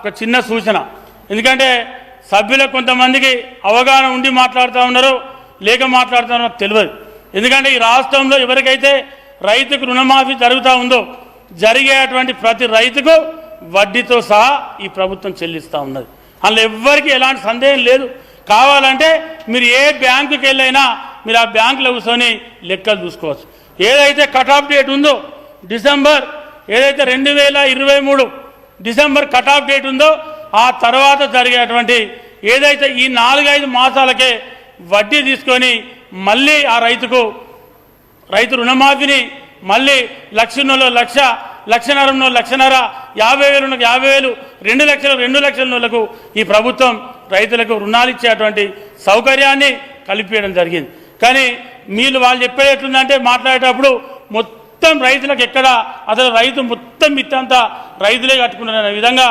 ఒక చిన్న సూచన. ఎందుకంటే సభ్యులకు కొంతమందికి అవగాహన ఉండి మాట్లాడుతూ ఉన్నారు లేక మాట్లాడుతూ ఉన్నారో తెలియదు. ఎందుకంటే ఈ రాష్ట్రంలో ఎవరికైతే రైతుకు రుణమాఫీ జరుగుతూ ఉందో జరిగేటువంటి ప్రతి రైతుకు వడ్డీతో సహా ఈ ప్రభుత్వం చెల్లిస్తూ ఉన్నది. అందులో ఎవ్వరికి ఎలాంటి సందేహం లేదు. కావాలంటే మీరు ఏ బ్యాంకుకి వెళ్ళైనా మీరు ఆ బ్యాంకులో కూర్చొని లెక్కలు చూసుకోవచ్చు. ఏదైతే కట్ ఆఫ్ డేట్ ఉందో డిసెంబర్ ఏదైతే రెండు వేల ఇరవై మూడు డిసెంబర్ కట్ ఆఫ్ డేట్ ఉందో ఆ తర్వాత జరిగేటువంటి ఏదైతే ఈ నాలుగైదు మాసాలకే వడ్డీ తీసుకొని మళ్ళీ ఆ రైతుకు రైతు రుణమాఫీని మళ్ళీ లక్షన్నోలో లక్ష లక్షన్నరన్నో లక్షన్నర యాభై వేలు యాభై వేలు రెండు లక్షలు రెండు లక్షల నోళ్ళకు ఈ ప్రభుత్వం రైతులకు రుణాలు ఇచ్చేటువంటి సౌకర్యాన్ని కలిపేయడం జరిగింది. కానీ మీరు వాళ్ళు చెప్పేది ఎట్లుందంటే మాట్లాడేటప్పుడు మొత్తం మొత్తం రైతులకు ఎక్కడ? అసలు రైతు మొత్తం మిత్తంతా రైతులే కట్టుకున్నారనే విధంగా